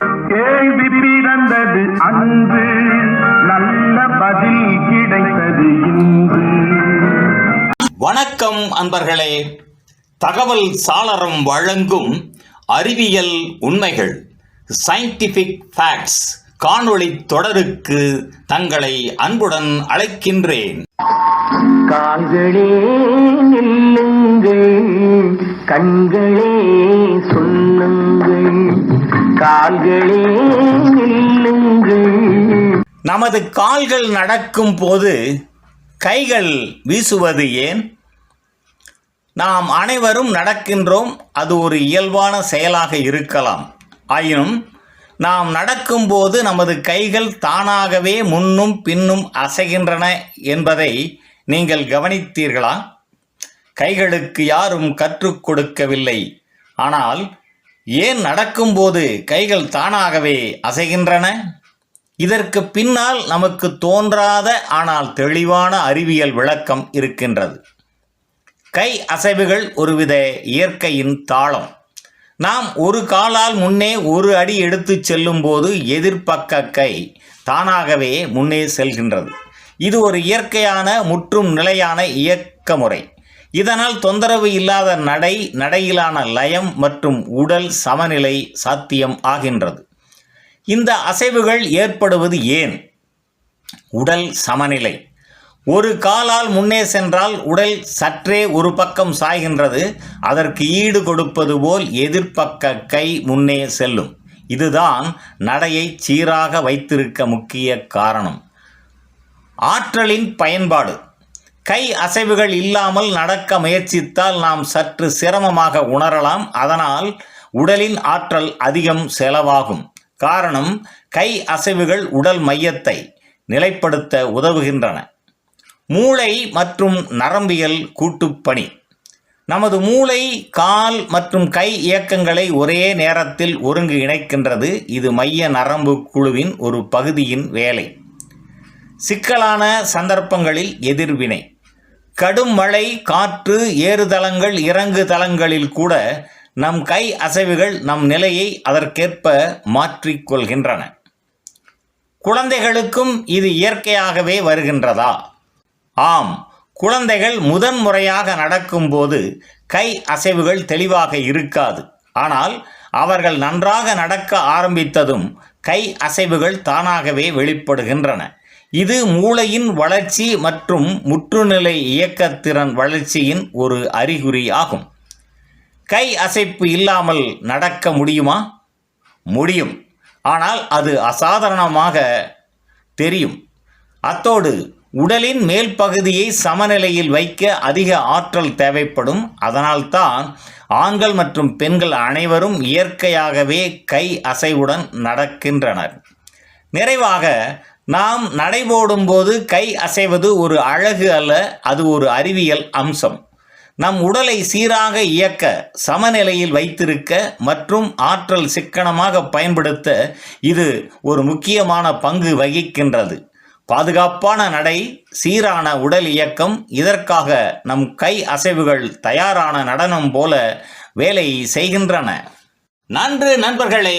கேள்வி பிறந்தது அன்று நல்ல பதில் கிடைத்தது இன்று. வணக்கம் அன்பர்களே. தகவல் சாளரம் வழங்கும் அறிவியல் உண்மைகள் சயின்டிஃபிக் ஃபேக்ட்ஸ் காணொளி தொடருக்கு தங்களை அன்புடன் அழைக்கின்றேன். கால்களே நில்லுங்கள் கண்களே கால்களே நில்லுங்கள். நமது கால்கள் நடக்கும் போது கைகள் வீசுவது ஏன்? நாம் அனைவரும் நடக்கின்றோம் அது ஒரு இயல்பான செயலாக இருக்கலாம். ஆயினும் நாம் நடக்கும்போது நமது கைகள் தானாகவே முன்னும் பின்னும் அசைகின்றன என்பதை நீங்கள் கவனித்தீர்களா? கைகளுக்கு யாரும் கற்றுக் கொடுக்கவில்லை. ஆனால் ஏன் நடக்கும்போது கைகள் தானாகவே அசைகின்றன? இதற்கு பின்னால் நமக்கு தோன்றாத ஆனால் தெளிவான அறிவியல் விளக்கம் இருக்கின்றது. கை அசைவுகள் ஒருவித இயற்கையின் தாளம். நாம் ஒரு காலால் முன்னே ஒரு அடி எடுத்து செல்லும்போது எதிர்ப்பக்க கை தானாகவே முன்னே செல்கின்றது. இது ஒரு இயற்கையான முற்றும் நிலையான இயக்க முறை இதனால் தொந்தரவு இல்லாத நடை நடையிலான லயம் மற்றும் உடல் சமநிலை சாத்தியம் ஆகின்றது. இந்த அசைவுகள் ஏற்படுவது ஏன்? உடல் சமநிலை. ஒரு காலால் முன்னே சென்றால் உடல் சற்றே ஒரு பக்கம் சாய்கின்றது. அதற்கு ஈடு கொடுப்பது போல் எதிர்ப்பக்க கை முன்னே செல்லும். இதுதான் நடையை சீராக வைத்திருக்க முக்கிய காரணம். ஆற்றலின் பயன்பாடு. கை அசைவுகள் இல்லாமல் நடக்க முயற்சித்தால் நாம் சற்று சிரமமாக உணரலாம். அதனால் உடலின் ஆற்றல் அதிகம் செலவாகும். காரணம் கை அசைவுகள் உடல் மையத்தை நிலைப்படுத்த உதவுகின்றன. மூளை மற்றும் நரம்பியல் கூட்டுப்பணி. நமது மூளை கால் மற்றும் கை இயக்கங்களை ஒரே நேரத்தில் ஒருங்கு இணைக்கின்றது. இது மைய நரம்பு குழுவின் ஒரு பகுதியின் வேலை. சிக்கலான சந்தர்ப்பங்களில் எதிர்வினை. கடும் மழை காற்று ஏறுதளங்கள் இறங்கு தளங்களில் கூட நம் கை அசைவுகள் நம் நிலையை அதற்கேற்ப மாற்றிக்கொள்கின்றன குழந்தைகளுக்கும் இது இயற்கையாகவே வருகின்றதா? ஆம் குழந்தைகள் முதன்முறையாக நடக்கும்போது கை அசைவுகள் தெளிவாக இருக்காது. ஆனால் அவர்கள் நன்றாக நடக்க ஆரம்பித்ததும் கை அசைவுகள் தானாகவே வெளிப்படுகின்றன. இது மூளையின் வளர்ச்சி மற்றும் முற்றுநிலை இயக்கத்திறன் வளர்ச்சியின் ஒரு அறிகுறி ஆகும். கை அசைப்பு இல்லாமல் நடக்க முடியுமா? முடியும். ஆனால் அது அசாதாரணமாக தெரியும். அத்தோடு உடலின் மேல் பகுதியை சமநிலையில் வைக்க அதிக ஆற்றல் தேவைப்படும். அதனால்தான் ஆண்கள் மற்றும் பெண்கள் அனைவரும் இயற்கையாகவே கை அசைவுடன் நடக்கின்றனர். நிறைவாக நாம் நடைபோடும்போது கை அசைவது ஒரு அழகு அல்ல அது ஒரு அறிவியல் அம்சம். நம் உடலை சீராக இயக்க சமநிலையில் வைத்திருக்க மற்றும் ஆற்றல் சிக்கனமாக பயன்படுத்த இது ஒரு முக்கியமான பங்கு வகிக்கின்றது. பாதுகாப்பான நடை சீரான உடல் இயக்கம் இதற்காக நம் கை அசைவுகள் தயாரான நடனம் போல வேலை செய்கின்றன. நன்று நண்பர்களே